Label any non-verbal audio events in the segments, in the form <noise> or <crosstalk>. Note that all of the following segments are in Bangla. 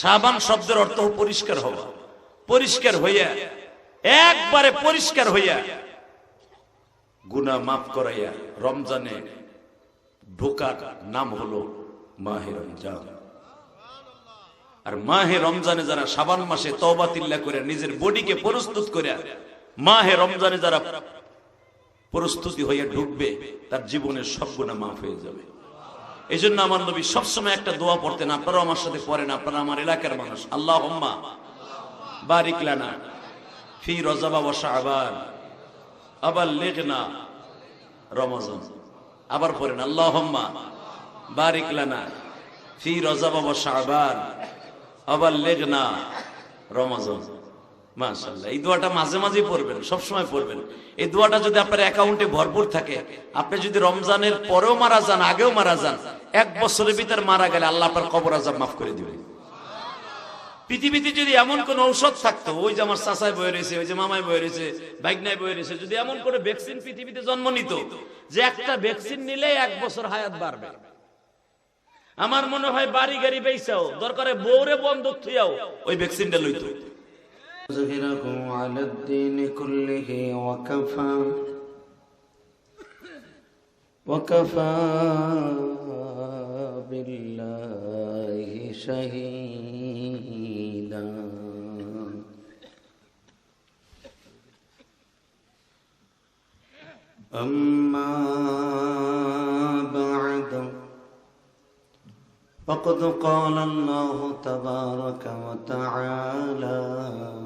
সাবান শব্দের অর্থ পরিষ্কার হওয়া। পরিষ্কার হইয়া, একবারে পরিষ্কার হইয়া গুনা মাফ করাইয়া রমজানে ঢোকার নাম হলো মাহে রমজান। আর মাহে রমজানে যারা সাবান মাসে তওবা তিল্লা করে, নিজের বডিকে প্রস্তুত করে, মাহে রমজানে যারা প্রস্তুতি হইয়া ঢুকবে, তার জীবনের সব গুণা মাফ হয়ে যাবে। এই জন্য আমার নবী সবসময় একটা দোয়া পড়তেন, আপনারাও আমার সাথে পড়েন, আপনারা আমার এলাকার মানুষ। আল্লাহ হম্মা বারিক ফি রজাবা ওয়া শাবান আবার লেখনা রমজান। আবার পড়েন আল্লাহ হম্মা বারিক লানা ফি রজাবা ওয়া শাবান আবার লেখনা রমজান। মাশাআল্লাহ, এই দোয়াটা মাঝে মাঝেই পড়বেন সব সময় পড়বেন। এই দোয়াটা যদি আপনার অ্যাকাউন্টে ভরপুর থাকে, আপনি যদি রমজানের পরেও মারা যান, আগেও মারা যান, এক বছরের মারা গেলে আল্লাহ আপনার কবর আজাব মাফ করে পৃথিবীতে যদি এমন কোন ঔষধ থাকতো, ওই যে আমার চাচায় বয়ে রয়েছে, ওই যে মামায় বয়ে রয়েছে বাইকনায় বয়ে রয়েছে, যদি এমন কোনো ভ্যাকসিন পৃথিবীতে জন্ম নিত, যে একটা ভ্যাকসিন নিলে এক বছর হায়াত বাড়বে। আমার মনে হয় বাড়ি গাড়ি বেচাও, দরকারে বৌরে বন্ধক থুয়াও ওই ভ্যাকসিনটা লইতো। يظهره على الدين كله وكفى. وكفى بالله شهيدا. أما بعد فقد قال الله تبارك وتعالى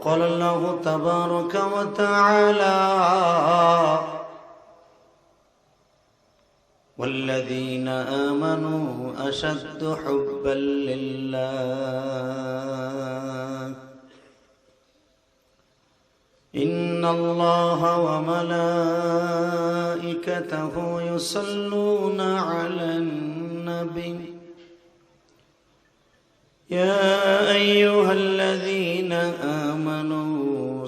وقال الله تبارك وتعالى والذين آمنوا أشد حبا لله إن الله وملائكته يصلون على النبي. يا أيها الذين آمنوا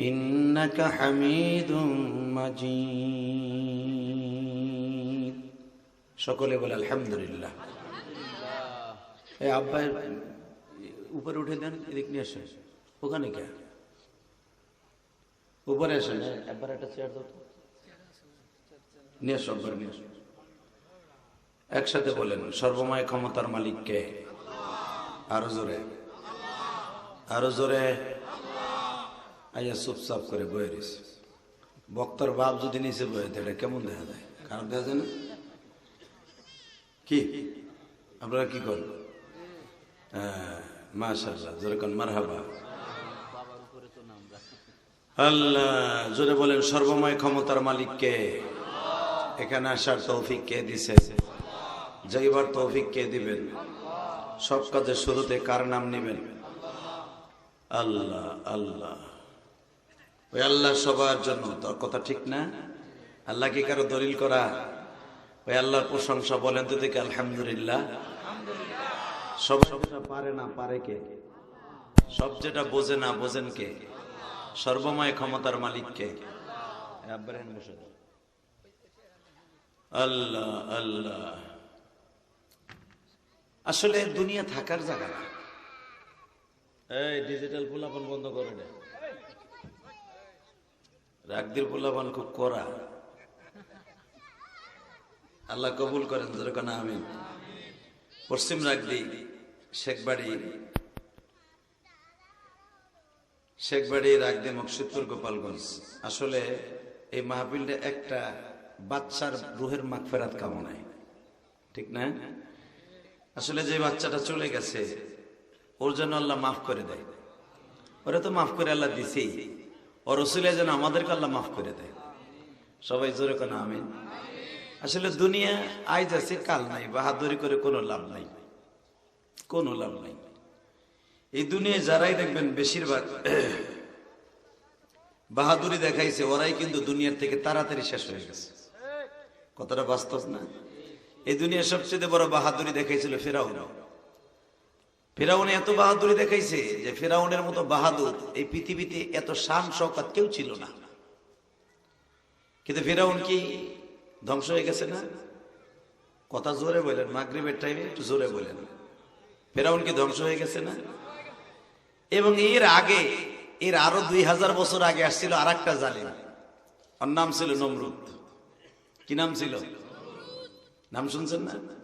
إنك حميد مجيد সকলে বলে আলহামদুলিল্লাহ এই আব্বাই উপরে উঠে দেন এদিক নিয়ে আসেন ওখানে কে উপরে আসেন একবার একটা চেয়ার দাও তো। নিয়ে আসো একবার নিয়ে আসো একসাথে বলেন সর্বময় ক্ষমতার মালিক কে আরো জোরে আরো জোরে আইয়া চুপচাপ করে বয়ে রয়েছে। বক্তার বাপ যদি নিচে বয়ে এটা কেমন দেখা যায়? খারাপ দেখা যায় না? কি? আপনারা কি করেন? হ্যাঁ মাশাল্লাহ জোরে কন, মারহাবা। আল্লাহ, জোরে বলেন, সর্বময় ক্ষমতার মালিক কে এখানে আসার তৌফিক কে দিছে? যাইবার তৌফিক কে দিবেন? সব কাজের শুরুতে কার নাম নেবেন? আল্লাহ আল্লাহ। ওই আল্লাহ সবার জন্য। তোর কথা ঠিক না? আল্লাহ কি কারও দলিল করা? ওই আল্লাহর প্রশংসা বলেন তো দেখে, আলহামদুলিল্লাহ। সব যেটা পারে না, পারে কে? সব যেটা বোঝে না, বোঝেন কে? সর্বময় ক্ষমতার মালিক কে। আল্লাহ আল্লাহ। আসলে দুনিয়া থাকার জায়গা না। এই ডিজিটাল পোলাপান বন্ধ করে দে। রাগদির পোলাপান খুব করা আল্লাহ কবুল করেন যেরকম আমি পশ্চিম রাগদি, শেখবাড়ি। শেখবাড়ি, রাগদি, মকসুদপুর, গোপালগঞ্জ। আসলে এই মাহফিলটা একটা বাচ্চার রুহের মাগফেরাত কামনায়। ঠিক না? আসলে যে বাচ্চাটা চলে গেছে, ওর জন্য আল্লাহ মাফ করে দেয়। ওরা তো মাফ করে আল্লাহ দিছেই। ও যেন আমাদেরকে আল্লাহ মাফ করে দেয়। সবাই জোরে কেন, আমিন। আসলে দুনিয়া আজ আছে, কাল নাই, বাহাদুরি করে কোনো লাভ নাই। কোনো লাভ নাই। এই দুনিয়ায় যারাই দেখবেন বেশিরভাগ <clears throat> বাহাদুরি দেখাইছে, ওরাই কিন্তু দুনিয়ার থেকে তাড়াতাড়ি শেষ হয়ে গেছে। কতটা বাস্তব না? এই দুনিয়ার সবচেয়ে বড় বাহাদুরি দেখাইছিল ফেরাউন ফেরাউন এত বাহাদুরি দেখাইছে যে ফেরাউনের মতো বাহাদুর এই পৃথিবীতে এত শান, শওকাত কেউ ছিল না। কিন্তু ফেরাউন কি ধ্বংস হয়ে গেছে না? কথা জোরে বলেন, মাগরিবের টাইমে একটু জোরে বলেন। ফেরাউন কি ধ্বংস হয়ে গেছে না? এবং এর আগে, এর আরও দুই হাজার বছর আগে আসছিল আর একটা জালিম। ওর নাম ছিল নমরুদ। কি নাম ছিল? নাম শুনছেন না?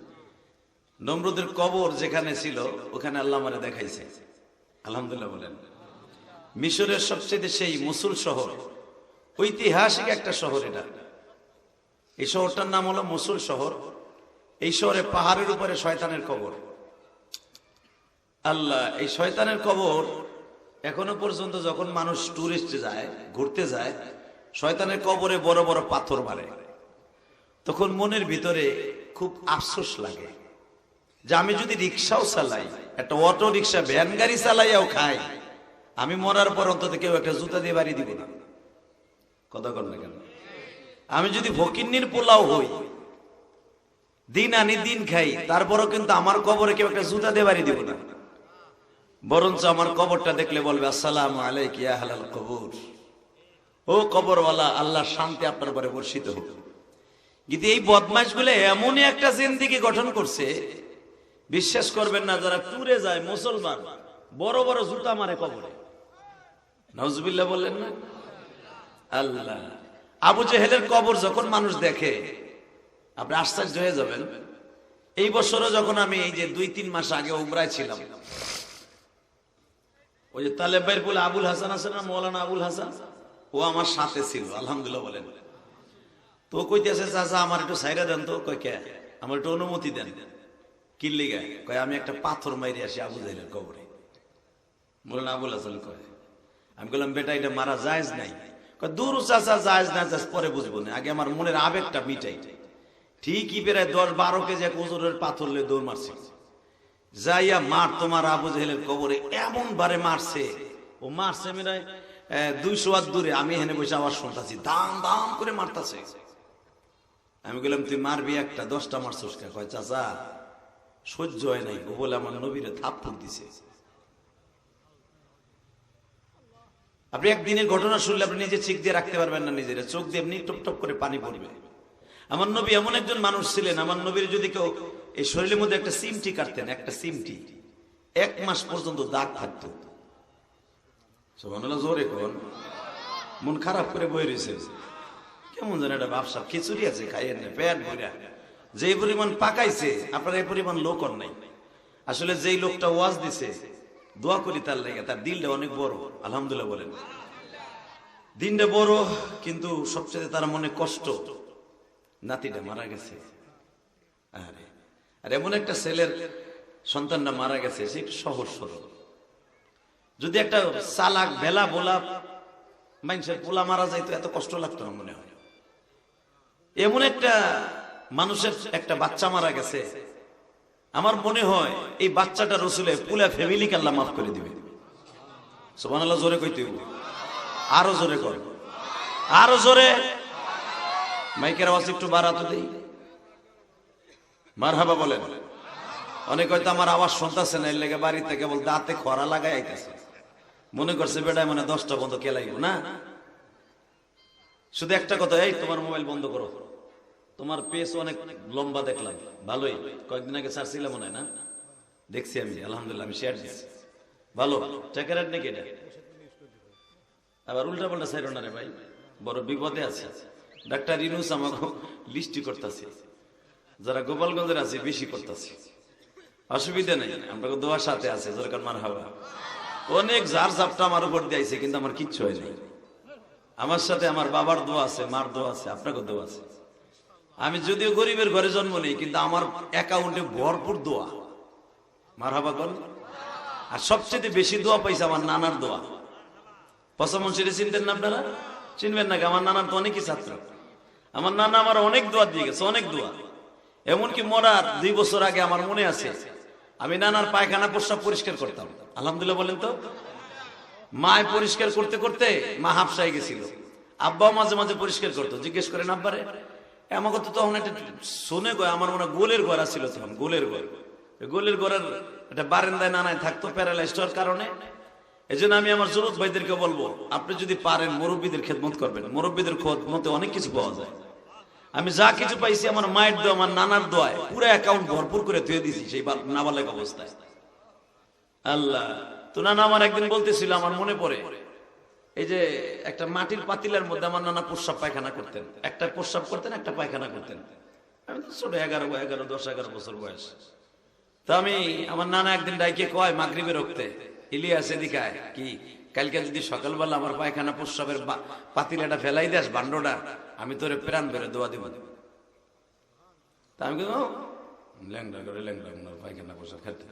নমরুদের কবর যেখানে ছিল, ওখানে আল্লাহ মারে দেখাইছে। আলহামদুলিল্লাহ বলেন। মিশরের সবচেয়ে সেই মুসুল শহর, ঐতিহাসিক একটা শহর এটা। এই শহরটার নাম হলো মুসুল শহর। এই শহরে পাহাড়ের উপরে শয়তানের কবর। আল্লাহ, এই শয়তানের কবর এখনও পর্যন্ত যখন মানুষ টুরিস্ট যায়, ঘুরতে যায়, শয়তানের কবরে বড় বড় পাথর মারে। তখন মনের ভিতরে খুব আফসোস লাগে। যে আমি যদি রিক্সাও চালাই, একটা অটো রিক্সা ভ্যান গাড়ি চালাইয়াও খাই, আমি মরার পর অন্তত কেউ একটা জুতা দিয়ে বাড়ি দিব না। কথা কর না কেন? আমি যদি ফকিন্নির পোলাও হই, দিন আনি দিন খাই, তারপরও কিন্তু আমার কবরে কেউ একটা জুতা দিয়ে বাড়ি দিব না। বরঞ্চ আমার কবরটা দেখলে বলবে, আসসালাম আলাইকিয়া হালাল কবর। ও কবরওয়ালা আল্লাহ শান্তি আপনার পরে বর্ষিত হোক। কিন্তু এই বদমাসগুলো এমনই একটা জিন্দিগি গঠন করছে বিশ্বাস করবেন না, যারা টুরে যায়, মুসলমান, বড় বড় জুতা মারে কবরে। নজবিল্লা বললেন না? আল্লাহ। আবু জেহেলের কবর যখন মানুষ দেখে, আপনি আশ্চর্য হয়ে যাবেন। এই বছরও যখন আমি এই যে দুই, তিন মাস আগে উমরায় ছিলাম, ওই যে তালেব ভাইয়ের বলে আবুল হাসান আছে না, মৌলানা আবুল হাসান? ও আমার সাথে ছিল, আলহামদুলিল্লাহ বলেন। তো কইতেছে, চাচা, আমার একটু সাইরা দেন তো। কই কে? আমার একটু অনুমতি দেন। কিল্লি গায়ে কয়, আমি একটা পাথর মারি আসি আবু জাহেলের কবরে। বললেন আবুল হাসান কয়। আমি বললাম, বেটা, এটা মারা জায়েজ নাই। দূর চাচা জায়েজ না, জায়েজ পরে বুঝব না। আগে আমার মনের আবেগটা মিটাই। ঠিকই প্রায় দশ বারো কেজি এক ওজনের পাথর লে দৌড় মারছে। যাইয়া মার তোমার আবু জাহেলের কবরে এমন বারে মারছে। ও মারছে মেরায় দুইশো হাত দূরে। আমি এখানে বসে আবার শুনতাছি, দাম দাম করে মারতাছে। আমি বললাম, তুই মারবি একটা, দশটা মারছিস কয়, চাচা সহ্য হয় নাই ও বলে আমার নবীরে থাপ্পড় দিছে। আপনি একদিনের ঘটনা শুনলে আপনি নিজে চিক দিয়ে রাখতে পারবেন না নিজের, চোখ দিয়ে এমনি টপ টপ করে পানি পড়বে। আমার নবী এমন একজন মানুষ ছিলেন, আমার নবীর যদি কেউ এই শরীরের মধ্যে একটা সিমটি কাটতেন, একটা সিমটি, এক মাস পর্যন্ত দাগ থাকতো। জোরে কোন? মন খারাপ করে বই রয়েছে কেমন যেন একটা ব্যবসা খিচুড়ি আছে, খাইয়েন পেট ভরা। যে পরিমাণ পাকাইছে, আপনার এই পরিমাণ লোক নাই। আসলে যেই লোকটা ওয়াজ দিছে, দোয়া করি তার লাগে, তার দিলটা অনেক বড়, আলহামদুলিল্লাহ বলেন। দিনটা বড়, কিন্তু সবচেয়ে তার মনে কষ্ট, নাতিটা মারা গেছে। আরে, আর এমন একটা ছেলের সন্তানটা মারা গেছে, সে সহজ সরল। যদি একটা চালাক বেলা বোলা মানুষের পোলা মারা যাইতো, এত কষ্ট লাগতো না মনে হয়। এমন একটা মানুষের একটা বাচ্চা মারা গেছে। আমার মনে হয় এই বাচ্চাটা রসুলে পুলা ফ্যামিলিকে আল্লাহ মাফ করে দিবে। সোমান আল্লাহ জোরে কইতে আরও জোরে কর। আরও জোরে। মাইকের আওয়াজ একটু বাড়াতে দেই। মার হাবা বলেন। অনেক হয়তো আমার আওয়াজ শুনতেছে না, এর লেগে বাড়িতে কেবল দাঁতে খরা লাগাই আইতেছে। মনে করছে বেটায় মানে দশটা বন্ধ কেলাইব, না? শুধু একটা কথা, এই তোমার মোবাইল বন্ধ করো। তোমার পেস অনেক লম্বা দেখলাম। ভালোই। কয়েকদিন আগে ছাড়ছিলাম মনে না? দেখছি আমি, আলহামদুলিল্লাহ, আমি শেয়ার দিচ্ছি ভালো। টাকার নাকি এটা? আবার উল্টা পাল্টা সাইড না রে ভাই। বড় বিপদে আছে। ডাক্তার ইনুস আমাকে লিস্টি করতেছে। যারা গোপালগঞ্জের আছে, বেশি করতেছে। অসুবিধা নেই আমরা দোয়ার সাথে আছে যেরকম মার হাওয়া অনেক ঝাড় ঝাপটা আমার উপর দিয়েছে কিন্তু আমার কিচ্ছু হয়নি আমার সাথে আমার বাবার দোয়া আছে, মার দোয়া আছে, আপনাকে দোয়া আছে। আমি যদিও গরিবের ঘরে জন্ম নেই, কিন্তু আমার অ্যাকাউন্টে ভরপুর দোয়া। মার হাবা কর আর সবচেয়ে বেশি দোয়া পাইছে আমার নানার দোয়া। পশামন সেটা চিনতেন না আপনারা? চিনবেন নাকি আমার নানার তো অনেকই ছাত্র। আমার নানা আমার অনেক দোয়া দিয়ে গেছে, অনেক দোয়া। এমনকি মরার দুই বছর আগে আমার মনে আছে, আমি নানার পায়খানা প্রস্রাব পরিষ্কার করতাম। আলহামদুলিল্লাহ বলেন তো। মায় পরিষ্কার করতে করতে মা হাফসাই গেছিল। আব্বাও মাঝে মাঝে পরিষ্কার করতো। জিজ্ঞেস করেন, আব্বারে আমাকে তো তখন একটা শোনে গো, আমার মনে গোলের ঘর ছিল তখন, গোলের ঘর। গোলের ঘরের একটা বারেন্দায় নানায় থাকতো প্যারালাইজড হওয়ার কারণে। এই আমি আমার যুবক ভাইদেরকে বলব, আপনি যদি পারেন, মুরব্বীদের খেদমত করবেন। মুরব্বীদের খেদমতে অনেক কিছু পাওয়া যায়। আমি যা কিছু পাইছি, আমার মায়ের দোয়া, আমার নানার দোয়ায়, পুরো অ্যাকাউন্ট ভরপুর করে ধুয়ে দিছি সেই নাবালেক অবস্থায়। আল্লাহ, তো নানা আমার একদিন বলতেছিল, আমার মনে পড়ে এই যে একটা মাটির পাতিলের মধ্যে আমার নানা প্রস্রাব পায়খানা করতেন। একটা প্রস্রাব করতেন, একটা পায়খানা করতেন। আমি ছোট, এগারো এগারো, দশ, এগারো বছর বয়স। তো আমি, আমার নানা একদিন ডাইকে কয় মাগরিবে রক্তে, ইলিয়াস, এদিকে কি, কালকে যদি সকালবেলা আমার পায়খানা প্রস্রাবের পাতিলাটা ফেলাই দেস, বান্ডটা, আমি তোরে প্রাণ বেরো দোয়া দিব। তা আমি কেন ল্যাংডা করে ল্যাংডা পায়খানা প্রস্রাব খেতে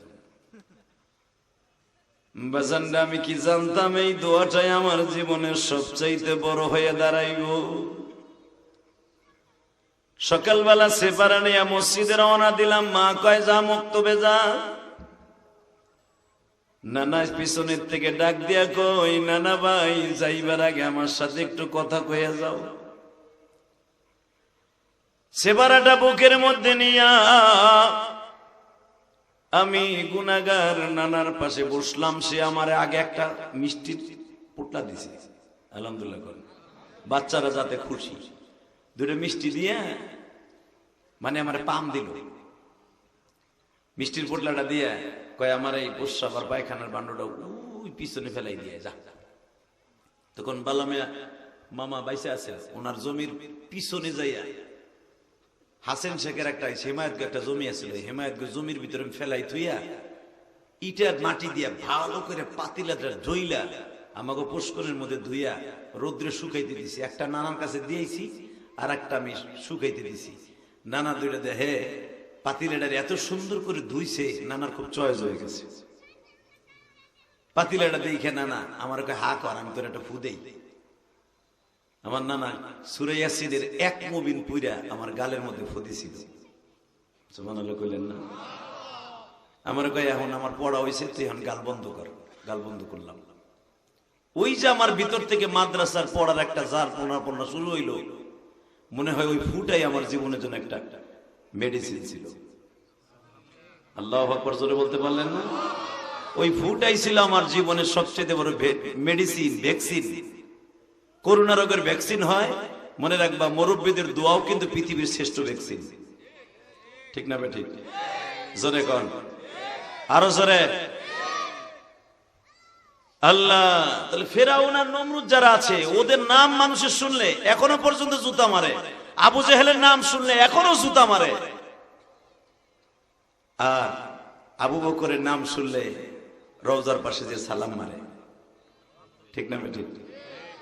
দেব। আমি কি জানতাম এই দোয়াটাই আমার জীবনের সবচাইতে বড় হয়ে দাঁড়াইব সকালবেলা সেপারা নিয়ে মসজিদে রওনা দিলাম, মা কয়, যা মক্তবে যা নানা পিছনের থেকে ডাক দিয়া কই নানা ভাই, যাইবার আগে আমার সাথে একটু কথা কইয়া যাও সেবারাটা বুকের মধ্যে নিয়া আমি গুনাগার নানার পাশে বসলাম, সে আমার আগে একটা মিষ্টি পোটলা দিছে। আলহামদুলিল্লাহ করে বাচ্চারা যাতে খুশি। দুটো মিষ্টি দিয়ে মানে আমার পাম দিল। মিষ্টির পোটলাটা দিয়ে কয়, আমার এই আর পায়খানার বান্ডটা ওই পিছনে ফেলাই দিয়ে যা। তখন বালামিয়া মামা, বাইসে আছে। ওনার জমির পিছনে যাইয়া হাসেন শেখের একটা হেমায়ত একটা জমি আছিল। হেমায়ত জমির ভিতরে ফেলাই থুইয়া ইটার মাটি দিয়া ভালো করে পাতিলাটা ধুইলা আমাকে পুষ্করের মধ্যে ধুইয়া রৌদ্রে শুকাইতে দিছি। একটা নানার কাছে দিয়েছি আর একটা আমি শুকাইতে দিছি। নানা দুইটা দেখে পাতিলাটার এত সুন্দর করে ধুইছে, নানার খুব চয়েস হয়ে গেছে। পাতিলাটা দেখে নানা আমার হা কর, আমি তোর একটা ফু দেই। আমার নানা সুরাইয়াসিদের এক মুবিন পুইরা আমার গালের মধ্যে সুমান আল্লাহ কইলেন না। আমার কয়, এখন আমার পড়া হয়েছে তুই এখন গাল বন্ধ কর। গাল বন্ধ করলাম। ওই যে আমার ভিতর থেকে মাদ্রাসার পড়ার একটা জার পোনা পোনা শুরু হইল, মনে হয় ওই ফুটাই আমার জীবনের জন্য একটা মেডিসিন ছিল। আল্লাহ আকবর জোরে বলতে পারলেন না? ওই ফুটাই ছিল আমার জীবনের সবচেয়ে বড় মেডিসিন ভ্যাকসিন করোনা রোগের ভ্যাকসিন হয়, মনে রাখবা, মুরব্বীদের দোয়াও কিন্তু পৃথিবীর শ্রেষ্ঠ ভ্যাকসিন ঠিক না ঠিক জোরে কন। আরও জোরে। আল্লাহ, তাহলে ফেরাউন আর নমরুদ যারা আছে, ওদের নাম মানুষের শুনলে এখনও পর্যন্ত জুতা মারে। আবু জেহেলের নাম শুনলে এখনও জুতা মারে। আর আবু বকরের নাম শুনলে রওজার পাশে যে সালাম মারে। ঠিক না ঠিক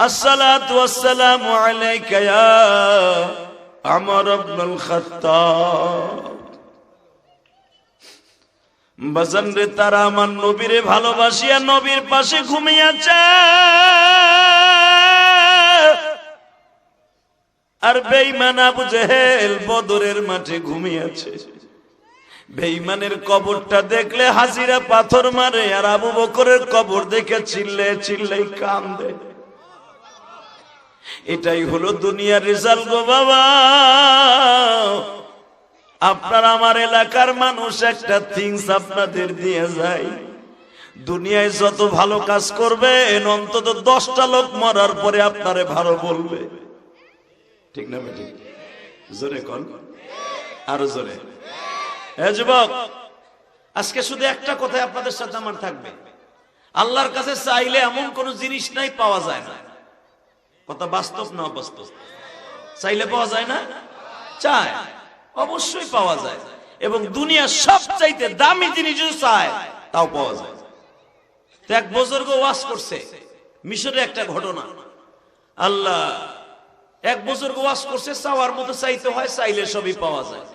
الصلاة والسلام عليك يا عمر بن الخطاب বাজান রে তারা আমার নবীরে ভালোবাসিয়া নবীর পাশে ঘুমিয়েছে আর বেইমান আবু জেহেল বদরের মাঠে ঘুমিয়েছে বেইমানের কবরটা দেখলে হাজিরা পাথর মারে আর আবু বকরের কবর দেখে চিল্লে চিল্লে কান্দে এটাই হলো দুনিয়ার রেজাল্ট গো বাবা। আপনার আমার এলাকার মানুষ একটা থিংস আপনাদের দিয়ে যায়। দুনিয়ায় যত ভালো কাজ করবে, অন্তত দশটা লোক মরার পরে আপনারে ভালো বলবে। ঠিক না ঠিক জোরে কন। আরও জোরে। হ্যাঁ যুবক, আজকে শুধু একটা কথাই আপনাদের সাথে আমার থাকবে। আল্লাহর কাছে চাইলে এমন কোন জিনিস নাই, পাওয়া যায় না। কথা বাস্তব না অবাস্তব? চাইলে পাওয়া যায় না? চায়। অবশ্যই পাওয়া যায়। এবং দুনিয়ার সব চাইতে দামি জিনিস চায়, তাও পাওয়া যায়। তো এক বুজুর্গ ওয়াজ করছে, মিশরে একটা ঘটনা। আল্লাহ, এক বুজুর্গ ওয়াজ করছে, চাওয়ার মতো চাইতে হয়, চাইলে সবই পাওয়া যায়।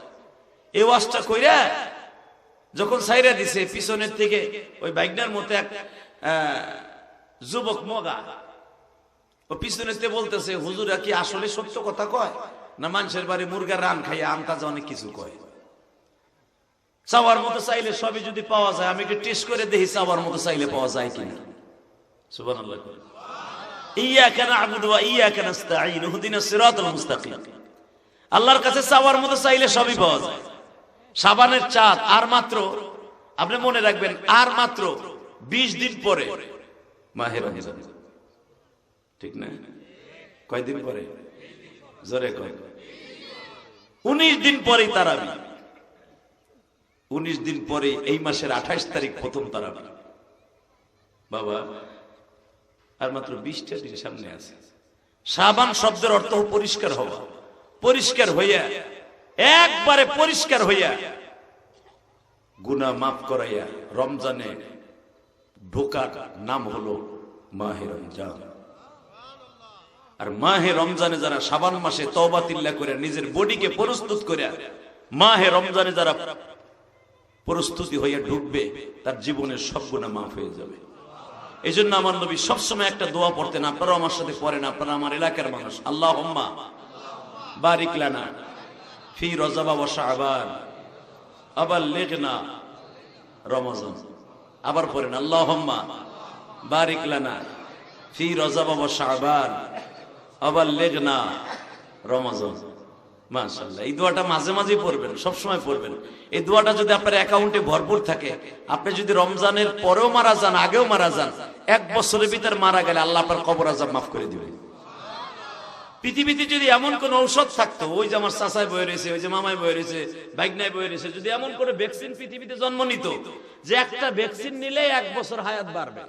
এই ওয়াজটা কইরা, যখন সাইরা দিছে, পিছনের থেকে ওই বাইকনার মতো এক যুবক মগা ও পিছনেতে বলতেছে, হুজুরা কি আসলে সত্য কথা কয়? না মানুষের বাড়ি মুরগার রান খাইয়া আন্তাজ অনেক কিছু কয়। চাওয়ার মতো চাইলে সবই যদি পাওয়া যায়, আমি একটু টেস্ট করে দেখি চাওয়ার মতো চাইলে পাওয়া যায় কিনা? ইয়াকা না'বুদু ওয়া ইয়াকা নাস্তাঈন ইহদিনাস সিরাতাল মুস্তাকিম। আল্লাহর কাছে চাওয়ার মতো চাইলে সবই পাওয়া যায়। সাবানের চাঁদ, আর মাত্র, আপনি মনে রাখবেন, আর মাত্র 20 দিন পরে, মাহে রমজান। ঠিক না? কয়দিন পরে? জোরে কয়। উনিশ দিন পরেই তারাবি। উনিশ দিন পরে এই মাসের আঠাশ তারিখ প্রথম তারাবি। বাবা, আর মাত্র বিশটা দিন সামনে আছে। সাবান শব্দের অর্থ পরিষ্কার হওয়া। পরিষ্কার হইয়া, একবারে পরিষ্কার হইয়া, গুনা মাফ করাইয়া রমজানে ঢোকার নাম হলো মাহে রমজান। আর মাহে রমজানে যারা সাবান মাসে তওবা তিল্লা করে, নিজের বডিকে প্রস্তুত করে, মাহে রমজানে যারা প্রস্তুতি হইয়া ঢুকবে, তার জীবনের সব গুণা মাফ হয়ে যাবে। এই জন্য আমার নবী সবসময় একটা দোয়া পড়তেন, আপনারাও আমার সাথে পড়েন, আপনারা আমার এলাকার মানুষ আল্লাহ হম্মা বারিক লানা ফি রজাবা ওয়া শাবান, আবার লেখনা রমজান, আবার পড়েন আল্লাহ হম্মা বারিক লানা ফি রজাবা ওয়া শাবান আবার লেখনা রমজান। মাশাআল্লাহ, এই দোয়াটা মাঝে মাঝে পড়বেন সব সময় পড়বেন। এই দোয়াটা যদি আপনার অ্যাকাউন্টে ভরপুর থাকে, আপনি যদি রমজানের পরেও মারা যান, আগেও মারা যান, এক বছরের মারা গেলে আল্লাহ আপনার কবর আজাব মাফ করে দিবেন। পৃথিবীতে যদি এমন কোন ঔষধ থাকতো, ওই যে আমার চাচাই বয়ে রয়েছে, ওই যে মামায় বয়ে রয়েছে বাইকনায় বয়ে রয়েছে, যদি এমন কোন ভ্যাকসিন পৃথিবীতে জন্ম নিত, যে একটা ভ্যাকসিন নিলে এক বছর হায়াত বাড়বে।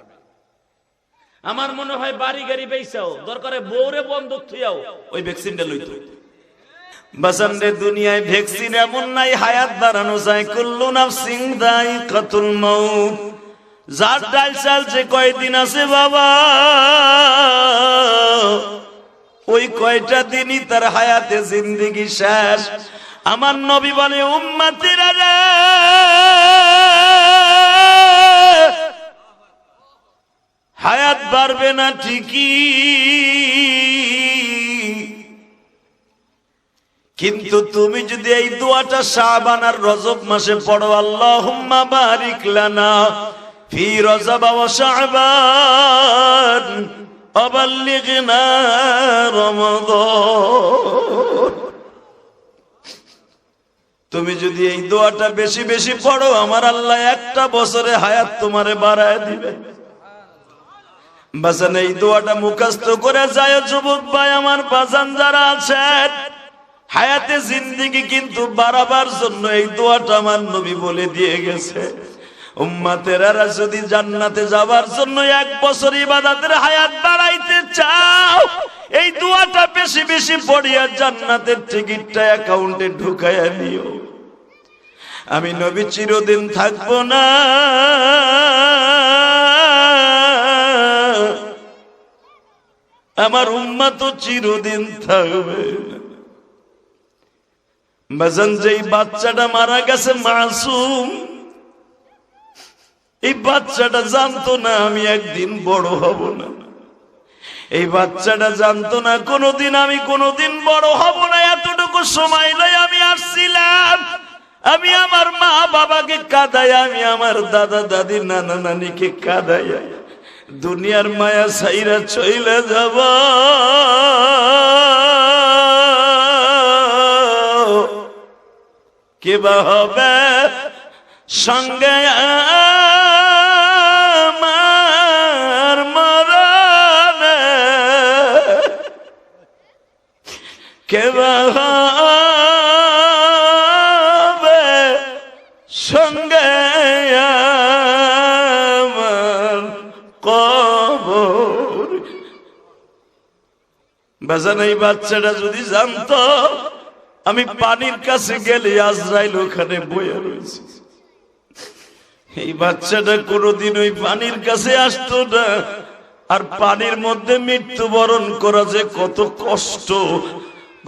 আমার মনে হয় বাড়ি গাড়ি বেচাও দরকারে বউরে বন্ধক থুয়াও ওই ভ্যাকসিনটা লইতো দুনিয়ায় ভ্যাকসিন এমন নাই, হায়াত কুল্লু কয়দিন আছে বাবা, ওই কয়টা তার হায়াতে জিন্দেগি শেষ। আমার নবী বলে, উম্মাতিরা হায়াত বাড়বে না ঠিকই। কিন্তু তুমি যদি এই দোয়াটা শাবান আর রজব মাসে পড়ো, আল্লাহুম্মা বারিক লানা ফি রজব তুমি যদি এই দোয়াটা বেশি বেশি পড়ো, আমার আল্লাহ একটা বছরে হায়াত তোমারে বাড়ায় দিবে। বাজান এই দোয়াটা মুখস্থ করে যায়, যুবক ভাই, আমার বাজান যারা আছেন হায়াতে জিন্দিগি কিন্তু বাড়াবার জন্য এই দোয়াটা আমার নবী বলে দিয়ে গেছে। উম্মাতেরারা যদি জান্নাতে যাবার জন্য এক বছর ইবাদাতের হায়াত বাড়াইতে চাও, এই দোয়াটা বেশি বেশি পড়িয়া জান্নাতের টিকিটটা অ্যাকাউন্টে ঢুকাইয়া নিও। আমি নবী চিরদিন থাকব না। আমার উম্মা তো চিরদিন থাকবে। বাজান যেই বাচ্চাটা মারা গেছে মাসুম, এই বাচ্চাটা জানতো না আমি একদিন বড় হব না। এই বাচ্চাটা জানতো না কোনোদিন আমি কোনোদিন বড় হব না, এতটুকু সময় নয় আমি আসছিলাম। আমি আমার মা বাবাকে কাদাই, আমি আমার দাদা দাদি নানা নানিকে কাদাই। দুনিয়ার মায়া সাইরা চইলে যাব। কিবা হবে সঙ্গে আমার মরণে? কেবা বেজান, এই বাচ্চাটা যদি জানতো, আমি পানির কাছে গেলে আজরাইল ওখানে বয়ে রয়েছে। এই বাচ্চাটা কোনোদিন ওই পানির কাছে আসতো না। আর পানির মধ্যে মৃত্যুবরণ করা যে কত কষ্ট।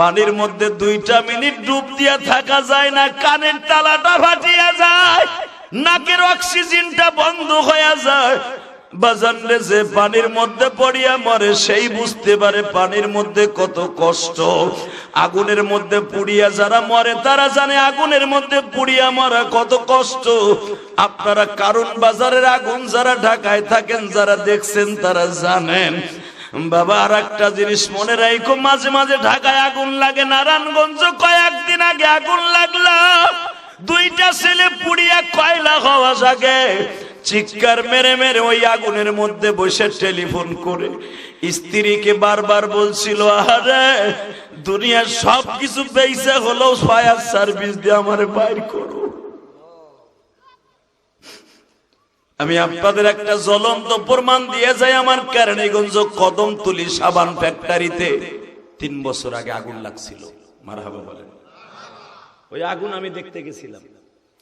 পানির মধ্যে দুইটা মিনিট ডুব দিয়া থাকা যায় না, কানের তালাটা ফাটিয়া যায়, নাকের অক্সিজেনটা বন্ধ হয়ে যায়। বাজানলে যে পানির মধ্যে পড়িয়া মরে, সেই বুঝতে পারে পানির মধ্যে কত কষ্ট। আগুনের মধ্যে পুড়িয়া যারা মরে, তারা জানে আগুনের মধ্যে পুড়িয়া মরা কত কষ্ট। আপনারা কারণ বাজারের আগুন যারা ঢাকায় থাকেন, যারা দেখছেন, তারা জানেন। বাবা আর একটা জিনিস মনে রাখো মাঝে মাঝে ঢাকায় আগুন লাগে, নারায়ণগঞ্জ কয়েকদিন আগে আগুন লাগল। দুইটা ছেলে পুড়িয়া কয়লা হওয়া জাগে। চিৎকার মেরে মেরে ওই আগুনের মধ্যে বসে টেলিফোন করে। স্ত্রীকে বারবার বলছিল আরে দুনিয়ার সব কিছু পেয়েছে হলো ফায়ার সার্ভিস দিয়ে আমার বাইর করো। আমি আপনাদের একটা জ্বলন্ত প্রমাণ দিয়ে যাই আমার কেরানীগঞ্জ কদম তুলি সাবান ফ্যাক্টরিতে। তিন বছর আগে আগুন লাগছিল। মারহাবা বলেন। ওই আগুন আমি দেখতে গেছিলাম।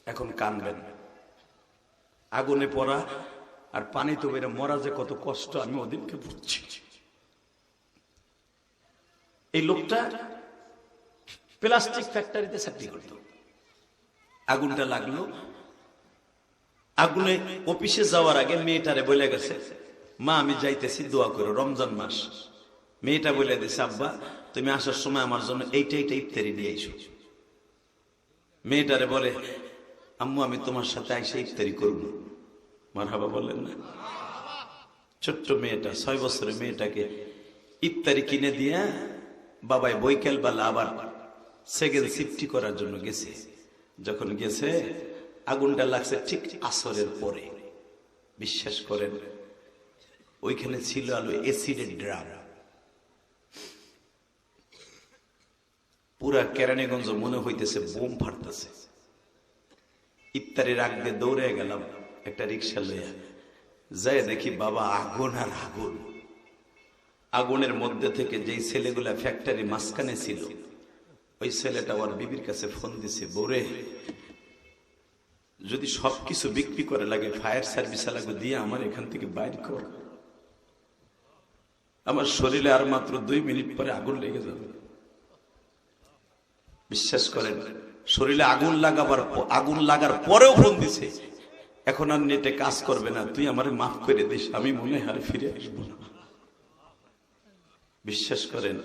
এখন কানবেন আগুনে পড়া আর পানি তো বেড়ে মরা যে কত কষ্ট, আমি ওদিনকে বুঝছি। এই লোকটা প্লাস্টিক ফ্যাক্টরিতে চাকরি করত। আগুনটা লাগল। আগুনে অফিসে যাওয়ার আগে মেয়েটারে বলে গেছে, মা, আমি যাইতেছি, দোয়া করো, রমজান মাস। মেয়েটা বলে দিছে, আব্বা, তুমি আসার সময় আমার জন্য এইটা এইটা ইফতারি নিয়ে এসো মেয়েটারে বলে আম্মু, আমি তোমার সাথে আইসে ইফতারি করব। মার হাবা বললেন না। ছোট্ট মেয়েটা, ছয় বছরের মেয়েটাকে ইফতারি কিনে দিয়ে বাবাই বৈকাল বেলা আবার সেকেন্ড সিফটি করার জন্য গেছে। যখন গেছে, আগুনটা লাগছে ঠিক আসরের পরে। বিশ্বাস করেন, ওইখানে ছিল আলো এসিডের ড্রাম। পুরা কেরানীগঞ্জ মনে হইতেছে বোম ফাটতেছে। ইফতারির আগ দিয়ে দৌড়ে গেলাম, একটা রিক্সা লইয়া। যাই দেখি বাবা আগুন আর আগুন। আগুনের মধ্যে থেকে যেই ছেলেগুলা ফ্যাক্টরি মাঝখানে ছিল, ওই ছেলেটা ওর বিবির কাছে ফোন দিছে বোরে যদি সব কিছু বিক্রি করে লাগে ফায়ার সার্ভিস লাগবে দিয়ে আমার এখান থেকে বাইর কর। আমার শরীরে আর মাত্র দুই মিনিট পরে আগুন লেগে যাবে। বিশ্বাস করেন শরীরে আগুন লাগাবার আগুন লাগার পরেও ফোন দিছে। এখন আর নেটে কাজ করবে না, তুই আমারে মাফ করে দিস, আমি মনে হয় ফিরে আসব না। বিশ্বাস করেন,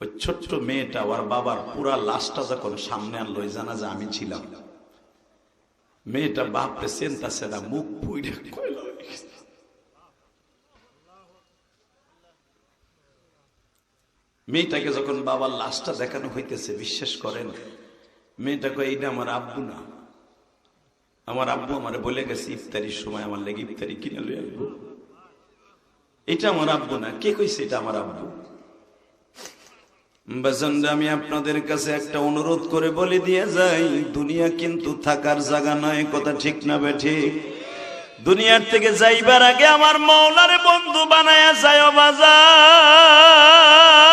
ওই ছোট্ট মেয়েটা ওর বাবার পুরা লাশটা যখন সামনে আনলো জানা যে আমি ছিলাম। মেয়েটা বাপরে চেনতাছে না, মুখ পুইরে। মেয়েটাকে যখন বাবার লাশটা দেখানো হইতেছে, বিশ্বাস করেন মেয়েটা কয় এইটা আমার আব্বু না। আমার আব্বু আমারে বলে গেছে, ইফতারির সময় আমার লেগে ইফতারি কিনে লই আসব এটা আমার আব্বু না। কে কইছে এটা আমার আব্বু? আমি আপনাদের কাছে একটা অনুরোধ করে বলে দিয়ে যাই, দুনিয়া কিন্তু থাকার জায়গা নয়, কথা ঠিক না বেঠি দুনিয়ার থেকে যাইবার আগে আমার মৌলারে বন্ধু বানায়া যায় বাজার